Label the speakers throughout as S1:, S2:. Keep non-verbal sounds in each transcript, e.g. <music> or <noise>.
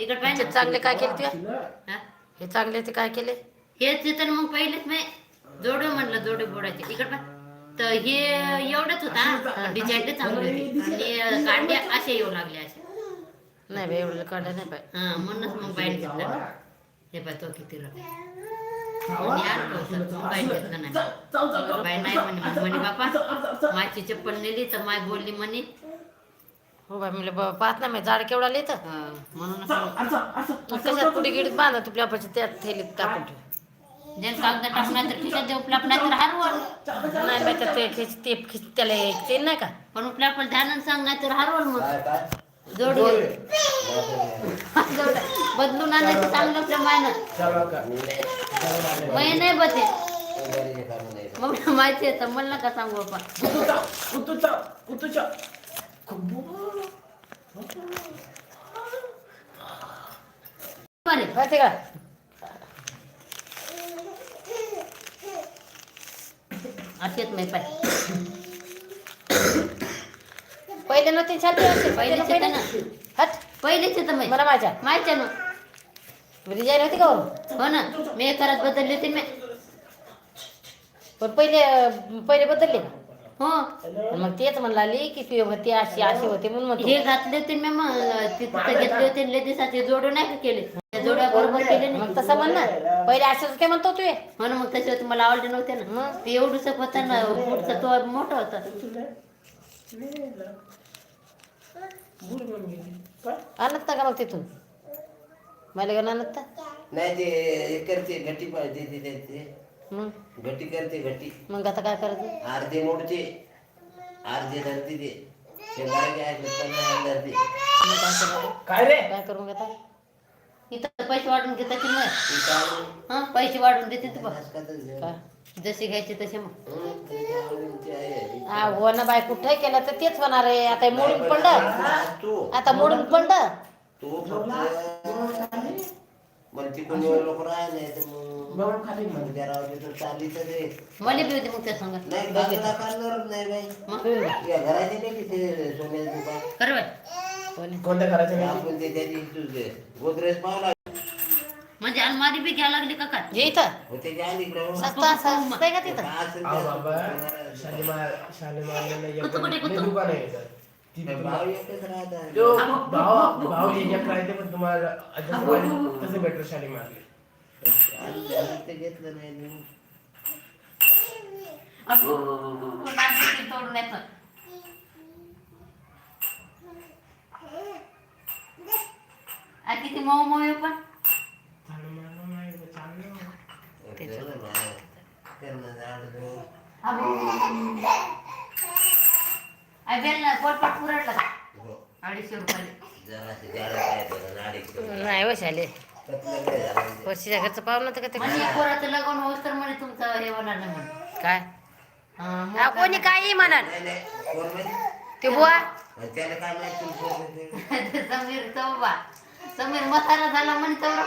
S1: इकडे पाहिजे
S2: चांगले काय केले ते?
S1: हा?
S2: हे चांगले ते काय केले?
S1: हेच ते तर मग पहिलेच मी जोडू म्हणलं जोडे बोडायचे इकडे पाय तर हे एवढंच होता डिझाईन चांगली होती. आणि कांड्या असे येऊ लागले असे
S2: नाही बाई एवढं काढलं नाही बाई.
S1: हा म्हणूनच मग बाईट घेतलं ना. हे पाय तो किती बाई नाही म्हणे म्हणे बापा मायची चप्पल नेली तर माय बोलली म्हणे
S2: हो बाई म्हणलं बाबा पाहत नाही मी झाड केवढा लिहितं?
S1: हा, मग
S2: कशात पुढे गिडीत बांधा तुपल्या पाशी त्यात थैलीत टाकून ठेव
S1: ज्यानं कागद टाकणार तर खिशात तर हरवल
S2: नाही बाई ते खिच ते खिच त्याला एक नाही का?
S1: पण नाही तर हरवल मग.
S3: काय काय?
S1: जोड. जोड. बदलून आणायचं चांगलं मै नाही बते मग माहिती आहे तर मला नका सांगू बापा. बरे
S2: माहिती का?
S1: असेच पाय.
S2: पहिले नव्हते असे
S1: पहिलेच
S2: पहिले
S1: ना?
S2: हट.
S1: पहिलेच येतं माहिती.
S2: मला माझ्या
S1: माहिती ना.
S2: डिझाईन होती का हो?
S1: ना. मी करत बदलली होती मी
S2: पण पहिले पहिले बदलले का?
S1: हो.
S2: मग तेच म्हणला की तू होती अशी अशी होते म्हणून म्हणतो.
S1: हे घातले होते मी मग तिथं घेतले होते लय दिवसाचे जोडू नाही का केले? त्या जोड्या बरोबर केले नाही.
S2: मग तसं म्हण ना. पहिले असंच काय म्हणतो तू हे?
S1: म्हणून मग त्याच्यावर मला आवडले नव्हते ना.
S2: मग
S1: ते एवढूस होता ना पुढचा तो मोठा होता.
S2: आणत ना का मग तिथून? मला घेऊन आणत ना
S3: नाही ते हे करते घटी पाहिजे ते ते- ते
S2: मग?
S3: घटी करते घटी.
S2: मग आता काय करायचं?
S3: अर्धे मोडते अर्धे धरते ते. धरते.
S2: मग काय करायचं
S4: काय रे?
S2: काय करू मग आता?
S1: इथं पैसे वाढून घेतात की मग?
S3: ती काढून
S1: हा पैसे वाढून देते तू बघ.
S2: काय
S1: जसे घ्यायचे तसे मग.
S3: हं, त्याच्या आवडीची आहे.
S2: ना बाय कुठे केलं तर तेच होणार आहे. आता हे मोडून
S3: नाही,
S2: पडलं.
S3: तू.
S2: आता मोडून पडलं.
S3: तू फक्त मग तिकडून लोक राहिले नाही तर मग मग. त्या रावते तर चालली तर ते
S1: मला बी होते मग त्या संग
S3: नाही बाजूला काढणारच नाही बाई.
S1: मग?
S3: या घराचे नाही तिथे सोन्याचं दुकान.
S1: खरं बाई.
S2: हो ना.
S4: कोणत्या करायचं नाही?
S3: आपण ते त्याची तुझे गोदरेज पावला
S1: म्हणजे अलमारी बी घ्यायला लागली का काय?
S2: हे इथं.
S3: होते जे आली इकडं.
S2: स्वस्त असं असतंय का तिथं?
S4: अहो बाबा
S3: असं.
S4: शालीमार शालीमारला एक
S1: कुठं कुठे? कुठं?
S4: दुकान आहे इथं. तुम्हाला-
S3: भाव एकच राहतात.
S4: तो भाव भाव एक राहते पण तुम्हाला जसं पाहिजे तसं भेटलं शालीमारला
S3: आम्ही- आम्ही ते घेतलं नाही.
S1: तोडून येतं आ, किती मऊ मऊ आहे पण
S3: घेतलं ना. त्यांना झाड देऊन.
S1: बेल पोटपाट पुरडला का?
S3: हो.
S1: अडीचशे रुपयाले.
S2: नाही हो शाले. वर्षीच्या घरचं पाहुणं तर का ते
S1: म्हणजे पोराचं लग्न होस तर म्हणे तुमचं हे होणार नाही म्हणे
S2: काय? हा, कोणी काही म्हणाल? ते बुवा?
S1: ते समीर चौबा समीर म्हातारा झाला म्हणे तेवढा.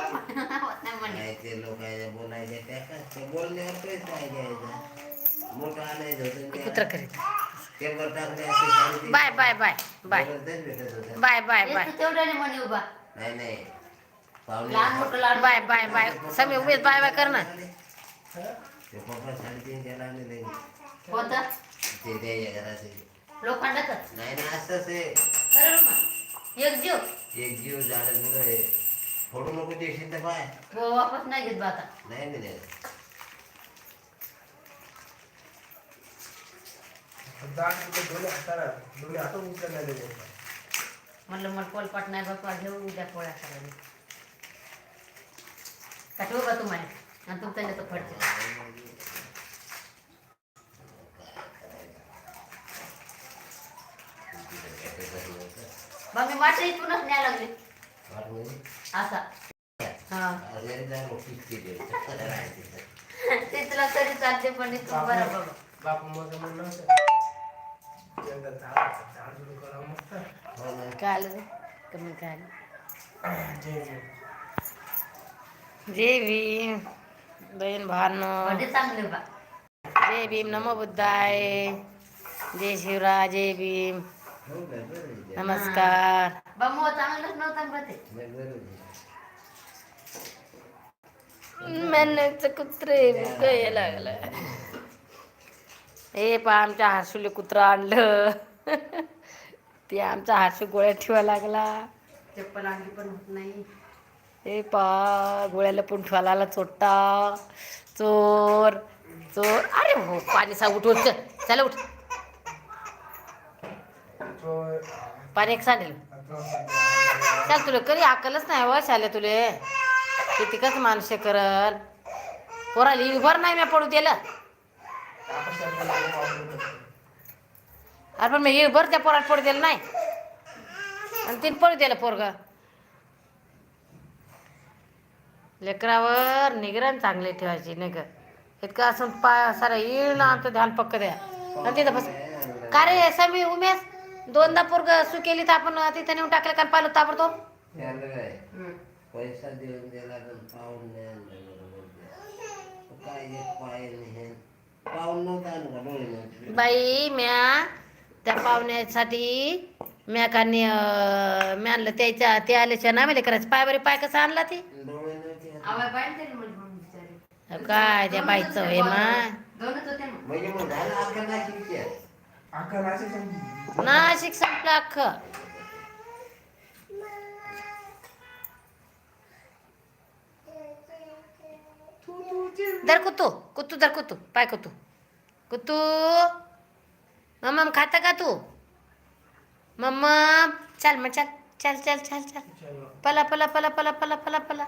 S1: नाही म्हणे.
S3: बोलायचे बोलण्यावर मोठं आणायचं
S2: कुत्र करीत. Bye bye bye bye. Bye bye bye.
S1: तेवढ्याने म्हणे उभा.
S3: नाही
S1: लहान मोठं लाड.
S2: Bye bye bye. Sami Umesh bye bye कर ना.
S3: ते घराचे नाही ना असंच आहे.
S1: एक जीव.
S3: एक जीव झाडं मुलं फोडू नको देशील तर पाय.
S1: हो वापस नाही घेत बा आता.
S3: नाही मी नाही.
S4: दोन्ही हाताला दोन्ही.
S1: म्हणलं मला पोलपाट नाही बापा घेऊ उद्या पोळ्या करायला का ठेवू का तुम्हाला आणि फडचे मग मी इथूनच न्याय लागले असा हा ते तुला तरी चालते पण इथून बरं बाबा
S4: बापू माझं म्हणणं होतं
S2: रे कमी
S4: जय
S2: भीम. बहीण भानो.
S1: चांगले बा.
S2: जय भीम नमो बुद्धाय. जय शिवराय जय भीम. नमस्कार.
S1: बाबू चांगलंच नव्हता बरं ते.
S2: कुत्रे लागलं. हे पा आमच्या हासूले कुत्रा आणलं. ते आमचा हासू गोळ्या ठेवा लागला.
S1: चप्पल आणली पण होत नाही.
S2: हे पा गोळ्याला पण ठेवा लागला चोट्टा. चोर चोर. अरे हो पाणी सा उठ उठ चल उठ. पाणी एक सांडेल. चल तुला कधी अक्कलच नाही व शाले तुले. किती कस माणूस करल. पोराली उभर नाही मी पडू दिलं. अरे पण मी भर त्या पोरात पडू दिलं नाही. आणि तीन पडू दिलं पोरग. लेकरावर निगरान चांगली ठेवायची नाही का? इतकं असं पा सारा येईल ना आमचं ध्यान पक्क द्या. आणि तिथं बस का रे समी उमेश दोनदा पोरग सु केली तर आपण तिथं नेऊन टाकलं का पाहिलं ताबडतोब?
S3: काय? पैसा देऊन दिला. काय का
S2: बाई म्या त्या पाहुण्यासाठी म्या कानी मी आणलं त्याच्या ते आल्याच्या नामेले करायचं. पाय बरे पाय कसं आणला ते? काय त्या बाईचं हे मा?
S1: दोनच होते ना
S3: म्हणजे.
S2: नाशिक संपलं अख्खं. दर कुतू कुतू दर कुतू पाय कुतू. कुतू मम्मा खाता का तू? मम्मा चल मग चल चल चल चल चल. पला पला पला पला पला पला पला.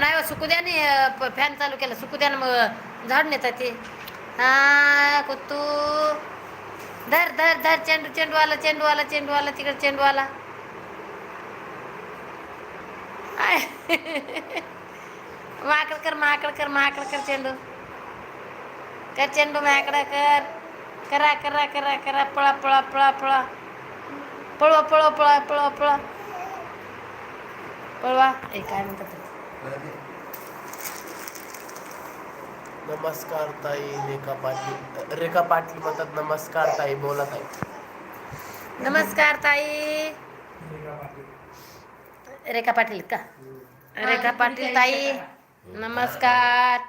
S3: नाही
S2: सुकू द्या नाही फॅन चालू केला सुकू द्या ना मग झाड नेतात ते. हा कुत्तू. धर धर धर चेंडू चेंडूवाला चेंडूवाला चेंडूवाला तिकडे चेंडूवाला. आला माकड कर माकड कर माकड कर चेंडू. कर चेंडू माकड कर. करा करा करा करा पळा पळा पळा पळा. पळवा पळवा पळा पळवा पळा पळवा. काय म्हणतात
S4: नमस्कार ताई रेखा पाटील. रेखा पाटील म्हणतात नमस्कार ताई बोला ताई.
S2: नमस्कार ताई. रेखा पाटील. का? रेखा पाटील ताई नमस्कार.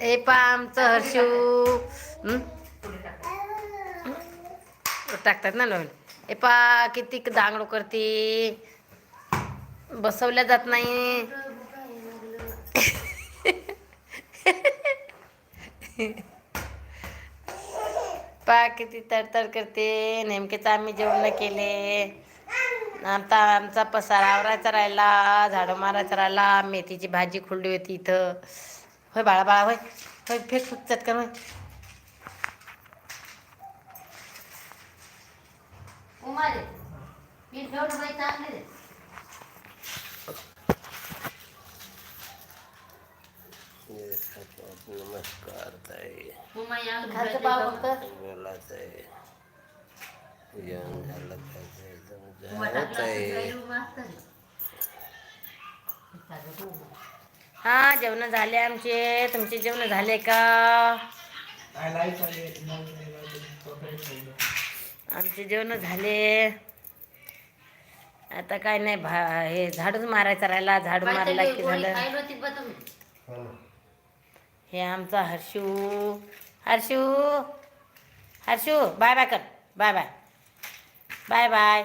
S2: हे पा आमचं हर्षू? टाकतात ना नवीन हे पा किती दांगडो करते. बसवल्या जात नाही. <laughs> पा किती तडतड करते नेमकेच आम्ही जेवण केले. आता आमचा पसारा आवरायचा राहिला झाडं मारायचा राहिला मेथीची भाजी खुलली होती इथं. होय बाळा बाळा होय. होय फेक फेक चटकन होय.
S1: उमाले मी ठेवलं बाई चांगले रे.
S3: नमस्कार ताई.
S1: उमा या
S2: खालचं पाव फक्त.
S3: बोला ताई. जेवण झालं ताई?
S2: हा जेवण झाले आमचे. तुमचे जेवण झाले का. आमचे जेवण झाले. आता काय नाही भा हे झाडूच मारायचा राहिला. झाडू मारला
S1: तरी
S2: की झालं
S1: खायला होती बा तुम्ही.
S3: हो
S2: आमचा हर्षू. हर्षू. हर्षू बाय बाय कर. बाय बाय बाय बाय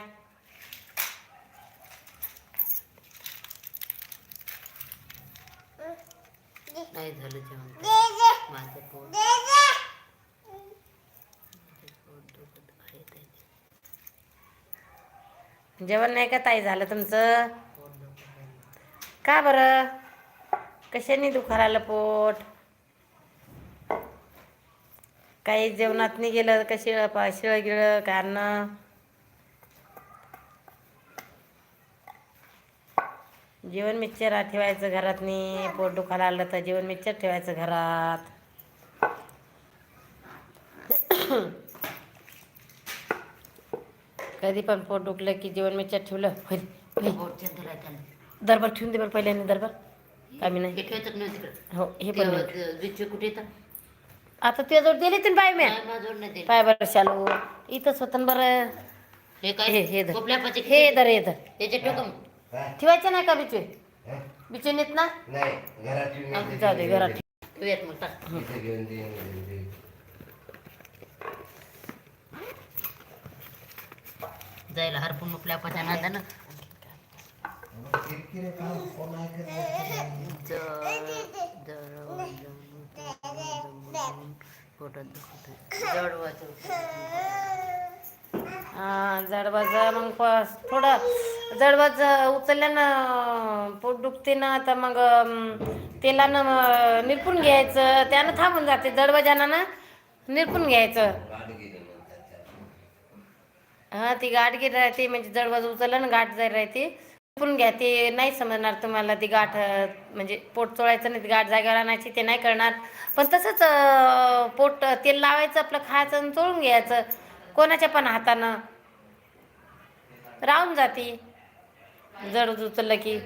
S1: नाही झालं जेवण. माझं पोट.
S2: जेवण नाही का ताई झालं तुमचं. का बरं? कशाने दुखा राहिलं पोट? काही जेवणात नाही गेलं का शिळ पा शिळ गिळं का अन्न जेवण मिक्सर ठेवायचं घरात नाही पोट दुखायला आलं तर जेवण मिक्सर ठेवायचं घरात. कधी पण पोट दुखलं की जेवण मिक्सर ठेवलं
S1: त्याने
S2: दरबार ठेवून दे बरं पहिल्याने दरबार. आम्ही नाही.
S1: हे
S2: हो हे पण
S1: कुठे येतात
S2: आता तुझ्याजवळ दिली ती बाय मी
S1: नाही, माझ्याजवळ नाही दिले.
S2: पाय बरं शालू इथंच होतं ना बरं
S1: हे काय
S2: हे हे धर
S1: पाची
S2: हे धर हे धर
S1: त्याचे
S3: काय
S2: ठेवायचं नाही का बिचू
S3: हं?
S2: बिचू नेत ना
S3: नाही
S2: जाऊ दे घरात.
S1: ठेवूयात मग टाक. जायला हरपून नादानं
S3: किरकिरे काम
S2: जडबाजा मग प- थोडं जडबाज उचलल्यानं पोट दुखते ना तर मग तेलानं निरपून घ्यायचं. त्यानं थांबून जाते जडबाजानं ना निरपून घ्यायचं. हा ती गाठ गिर राहते म्हणजे जडबाज उचललं ना गाठ जाईल राहते. पण घ्या ते नाही समजणार तुम्हाला ती गाठ म्हणजे पोट चोळायचं नाही गाठ जागेवर आणायची ते नाही करणार. पण तसंच पोट तेल लावायचं आपलं खायचं आणि चोळून घ्यायचं. कोणाच्या पण हातानं. राहून जाती. जड उचललं की.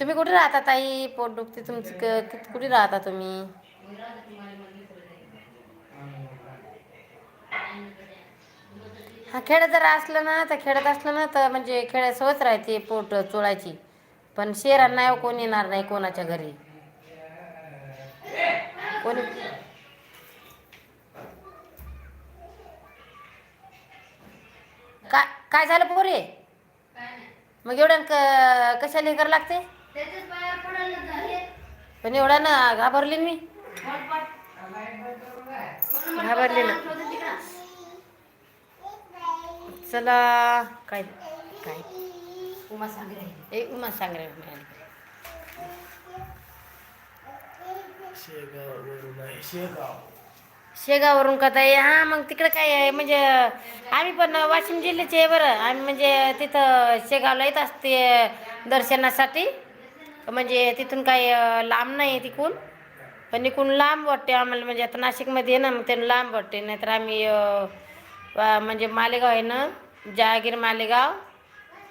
S2: तुम्ही कुठे राहता ताई? पोट दुखते तुमचं कुठे राहता तुम्ही? हा खेळ जर असलं ना तर खेळत असलं ना तर म्हणजे खेड्यात सोच राहते पोट चोळायची. पण शेरांना नाही कोण येणार नाही कोणाच्या घरी? कोणी? काय काय झालं पोरे? मग एवढं क कशाला हे करावं लागते? पण एवढ्या ना घाबरली मी? घाबरली ना. चला काय काय?
S1: उमा सांगे
S2: ए उमा सांग रे.
S4: शेगाववरून आहे शेगाव.
S2: शेगाववरून कथा आहे. हा मग तिकडे काय आहे? म्हणजे आम्ही पण वाशिम जिल्ह्याचे आहे बरं. आम्ही म्हणजे तिथं शेगावला येत असते दर्शनासाठी. म्हणजे तिथून काही लांब नाही तिकून. पण इकडून लांब वाटते आम्हाला. म्हणजे आता नाशिकमध्ये आहे ना मग ते लांब वाटते. नाहीतर आम्ही म्हणजे मालेगाव आहे ना जहागीर मालेगाव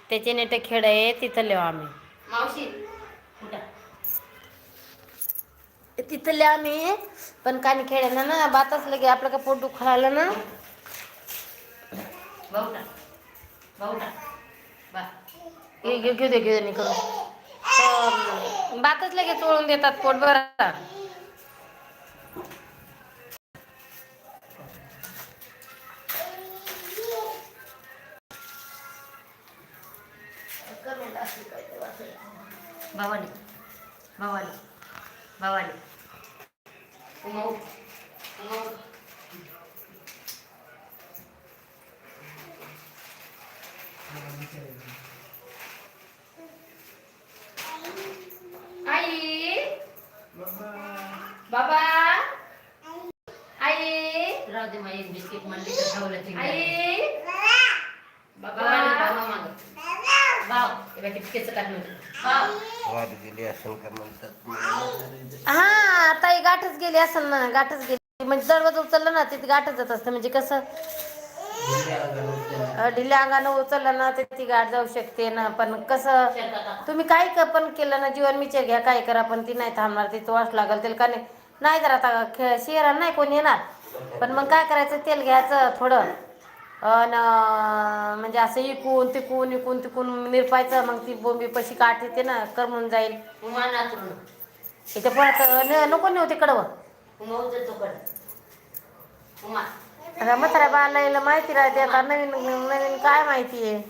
S2: त्याचे नेटे खेड आहे तिथं लिहू आम्ही.
S1: मावशी. कुठं?
S2: तिथले आम्ही. पण कानी खेळायला ना बात असलं की आपलं का पोट दुखायला आलं ना.
S1: भाऊ भाऊ
S2: घेऊ दे घेऊ दे तर बातच लगे चोळून देतात पोट बरं
S1: राहू दे एक बिस्किट म्हणली तर ते
S2: आई!
S1: मागं. भाव हे
S3: वाट गेली का म्हणतात.
S2: हा ताई गाठच गेली असेल ना गाठच गेली. म्हणजे दरवाजा उचललं ना तिथे गाठच जात असतं. म्हणजे कसं? ढिल्या अंगानं उचललं ना तर ती गाठ जाऊ शकते ना. पण कसं तुम्ही काही क- पण केलं ना जीवन विचार घ्या. काय करा पण ती नाही थांबणार. ती वाट लागेल त्याला का नाही? नाही तर आता शहरात नाही कोणी येणार. पण मग काय करायचं? तेल घ्यायचं थोडं. अन म्हणजे असं इकून तिकून इकून तिकून निरपायचं मग ती बोंबी पशी काठ येते ना करमून जाईल. इथे परत न- नको नेऊ तिकडं.
S1: उमा उचल तो कड उमा.
S2: आता म्हाताऱ्या बाळाला माहिती राहते आता नवीन नवीन काय माहिती आहे?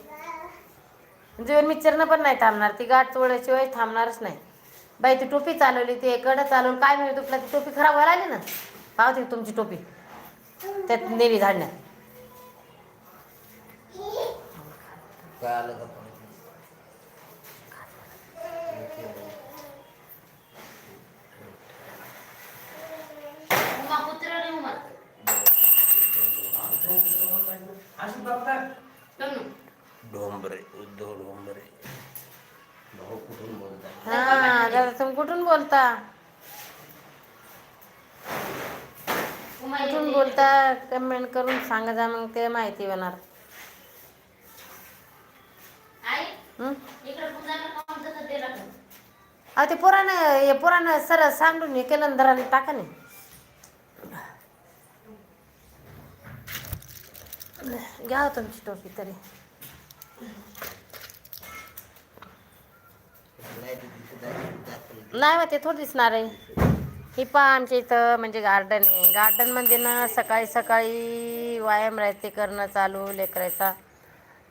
S2: जीवन मिक्सरनं पण नाही थांबणार ती गाठ चोळल्याशिवाय थांबणारच नाही. बाई ती टोपी चालवली ते कडं चालवून काय माहिती तुला? ती टोपी खराब व्हायला आली ना? पावती तुमची टोपी. त्यात नेली झाडण्यात
S3: काय आलं का डोंबरे उद्धव डोंबरे. भाऊ कुठून
S2: हा दादा तुम्ही कुठून बोलता? कुठून. बोलता कमेंट करून सांगा जा मग ते माहिती होणार.
S1: ते राखलं.
S2: अहो ते पुराणं हे पुराणं सरळ सांडून हे केलं ना दराने टाका नाही. घ्या हो तुमची टोपी तरी. नाही मग ते थोडी दिसणार आहे. ही पहा आमच्या इथं म्हणजे गार्डन आहे. गार्डनमध्ये ना सकाळी सकाळी व्यायाम राहते करणं चालू लेकरायचा.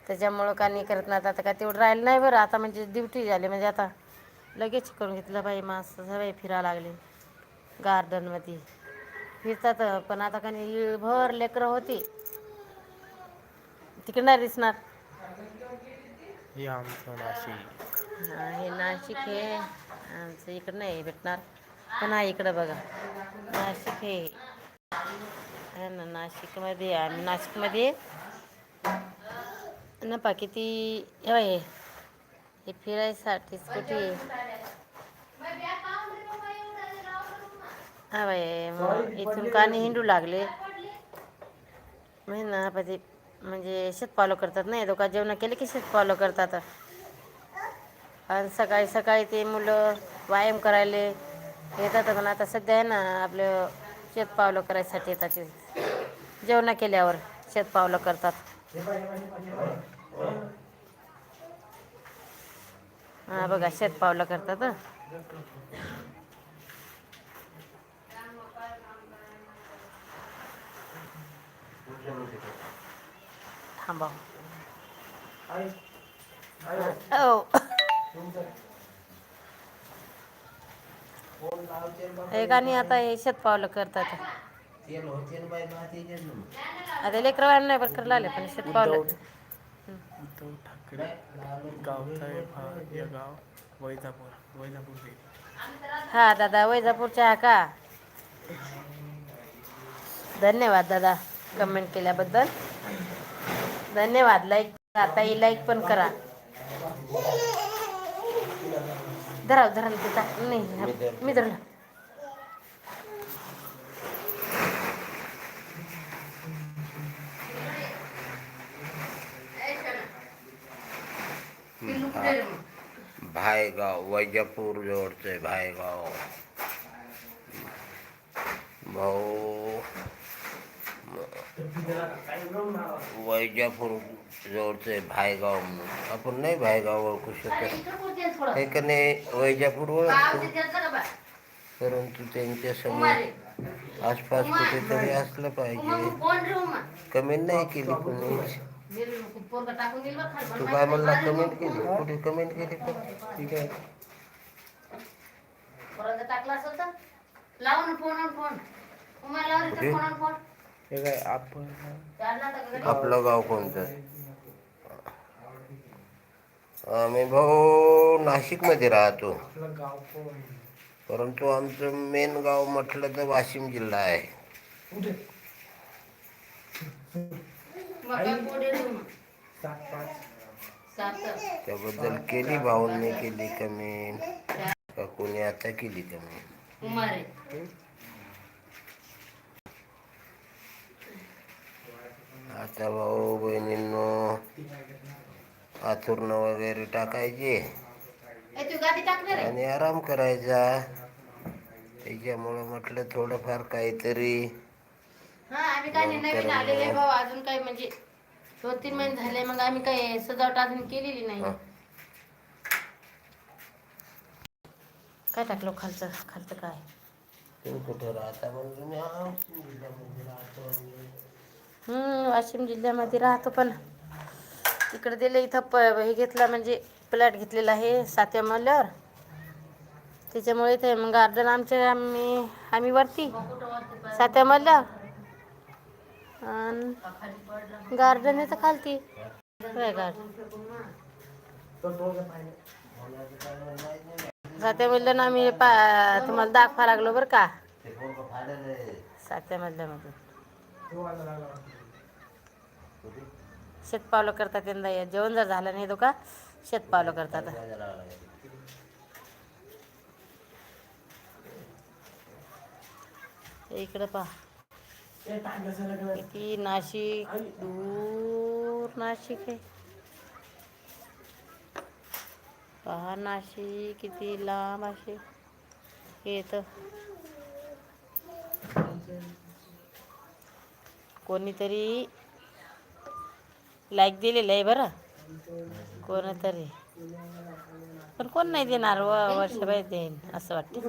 S2: त्याच्यामुळं का नाही करत नाही आता काय तेवढं राहिलं नाही बरं. आता म्हणजे ड्युटी झाली. म्हणजे आता लगेच करून घेतलं बाई मास सगळे फिरायला लागले गार्डनमध्ये फिरतात पण आता का नाही भर लेकरं होती. तिकडे नाही दिसणार.
S4: आमचं नाशिक.
S2: हे नाशिक हे आमचं इकडं नाही भेटणार. पण इकडं बघा. नाशिक हे आहे ना नाशिकमध्ये आम्ही नाशिकमध्ये ना पा किती हे हे फिरायसाठीच कुठे? आहे हा बाई मग इथून काने हिंडू लागले? ना पा ते म्हणजे शेत फॉलो करतात नाही दोघा जेवण केले की शेत फॉलो करतात. आणि सकाळी सकाळी ते मुलं व्यायाम करायला. येतात पण आता सध्या आहे ना आपलं शेत पावलं करायसाठी येतात ते. जेवण केल्यावर शेत पावलं करतात. हा बघा शेत पावलं करतात थांबा हो. हे गाणी आता हे शेत पावलं करतात.
S3: ना
S2: आता लेकरं नाही बरं करायला आले पण शेत पावलं.
S4: उद्धव ठाकरे गावचा हा हे गाव वैजापूर वैजापूर
S2: हा दादा वैजापूरच्या हा का? धन्यवाद दादा कमेंट केल्याबद्दल. धन्यवाद लाईक आता ही लाईक पण करा. धरा धरा नाही मी धरलं?
S3: भायगाव वैजापूर जवळचं भायगाव. भाऊ वैजापूर जवळचं आहे भायगाव म्हणून. आपण नाही भायगाव ओळखू शकत? हे का नाही वैजापूर ओळखतो? परंतु त्यांच्या. समोर आसपास कुठेतरी असलं पाहिजे? कमेंट नाही केली कोणीच. तू काय म्हणला कमेंट केली? कुठे कमेंट केली पण ठीक आहे.
S1: टाकलं असेल तर? लाव ना फोन फोन? Phone phone.
S4: हे काय आपण.
S3: आपलं गाव कोणतं? आम्ही भाऊ नाशिकमध्ये राहतो.
S4: आपलं गाव कोण?
S3: परंतु आमचं मेन गाव म्हटलं तर वाशिम जिल्हा आहे. त्याबद्दल केली भाऊंनी केली कमेंट का कोणी आता केली कमेंट आता भाऊ बहिणींनो. आथुर्ण वगैरे टाकायचे. आणि आराम करायचा. त्याच्यामुळं म्हटलं थोडंफार काहीतरी
S2: आम्ही काय नवीन आलेले भाऊ अजून काही म्हणजे दोन तीन महिने झाले मग आम्ही काही सजावट अजून केलेली नाही. काय टाकलो खालचं खालचं काय?
S3: तुम्ही कुठं राहता म्हणलं
S2: वाशिम जिल्ह्यामध्ये राहतो पण तिकडे दिले इथं प हे घेतला म्हणजे प्लॅट घेतलेला आहे सातव्या मजल्यावर त्याच्यामुळे ते मग गार्डन आमच्या आम्ही आम्ही वरती सातव्या मजल्यावर आणि गार्डन आहे तर खालती. काय गार्डन. सातव्या मजल्यानं आम्ही पा तुम्हाला दाखवा लागलो बरं का.
S3: सात्या मल्यामध्ये
S2: सातव्या शेतपावलं करतात यंदा. या जेवण जर झालं नाही तो का? शेतपावलं करतात. इकडे पहा. किती नाशिक. दूर नाशिक आहे. पहा नाशी किती लांब असे येत कोणीतरी लाईक दिलेलं आहे बरं. कोणतरी. पण कोण नाही देणार व वर्षभर देईन असं वाटतं.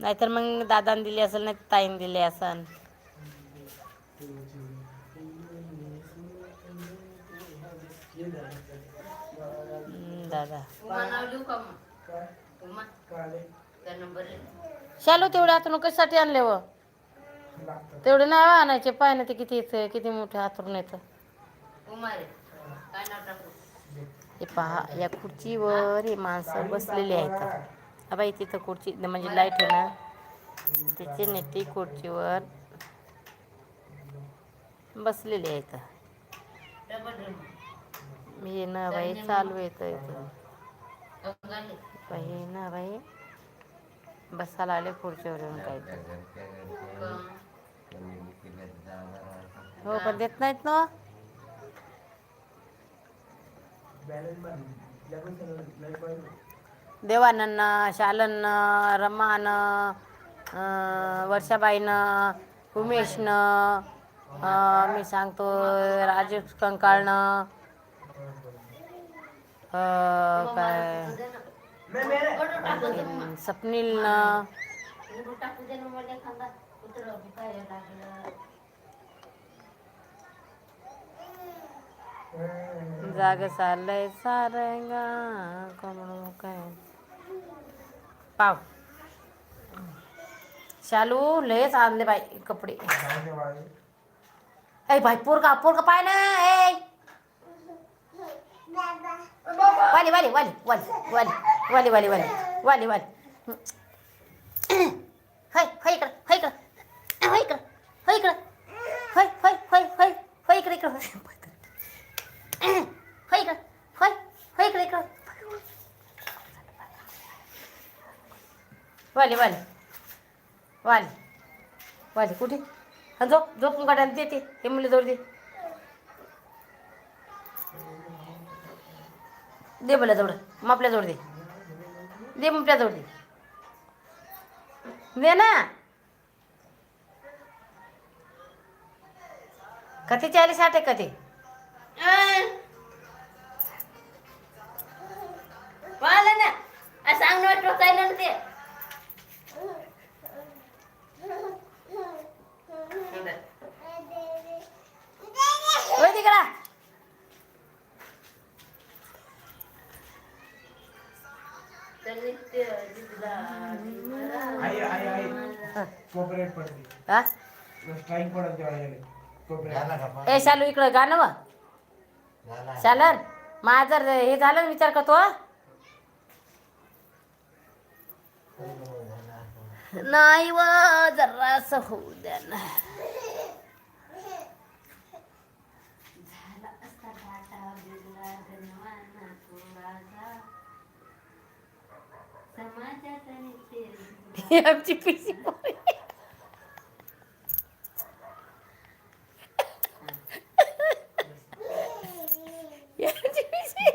S2: नाहीतर मग दादा दिली असेल नाही ताईन दिले असेल दादा. शालू हो तेवढ्या आता कशासाठी आणले व. तेवढे नाही वा आणायचे पाय ना ते किती येतं किती मोठे हातरून येतं. हे पहा या खुर्चीवर हे माणसं बसलेली आहेत. अबाई तिथं खुर्ची म्हणजे लाइट आहे ना त्याची नेटी खुर्चीवर बसलेली आहेत. हे ना बाई चालू येतं इथं बाई ना बाई बसायला आले खुर्चीवर येऊन काय तर.
S3: घरच्या घरचे कोणी केलं जाणार आहे.
S2: हो पण देत नाहीत ना. देवाननं शालननं रमानं वर्षाबाईनं उमेशनं मी सांगतो राजेश कंकाळनं काय? सपनीलनं स्वप्नीलनं
S1: टाकू दे ना मला एखादा कुत्र काय लागलं
S2: जाग चाललंय सारंगा कमळ काय? पाव. शालू लयच आणले बाई कपडे. ए बाई पोरगा पोरगा पाय ना ए. वाली वाली वाली वाली वाली वाली वाली वाली वाली वाली हाय हाय इकडं हाय इकडं हाय इकडं हाय इकडं हाय हाय हाय हाय हाय इकडं इकडं हाय इकडं हाय हाय इकडं इकडं वाले वाले. वाले. वाले कुठे? हा झोप झोपून काढायला देते. हे मुलं जोड दे. दे मला जोड मापल्या जोड दे. दे मापल्या जोड दे. दे ना. कथे चाळीस आठ आहे
S1: कथे ना. सांग ना ते.
S2: तिकडा.
S5: आई आई आई. कोऑपरेट
S2: हा?
S5: स्ट्राईक पडत कोऑपरेट?
S2: ए शालू इकडं गाणं व
S3: झाला.
S2: शालन माझं जर हे झालं ना विचार करतो हं? नाही व जरास होऊ द्या ना. Я చెప్పేసిపోయి Я చెప్పేసి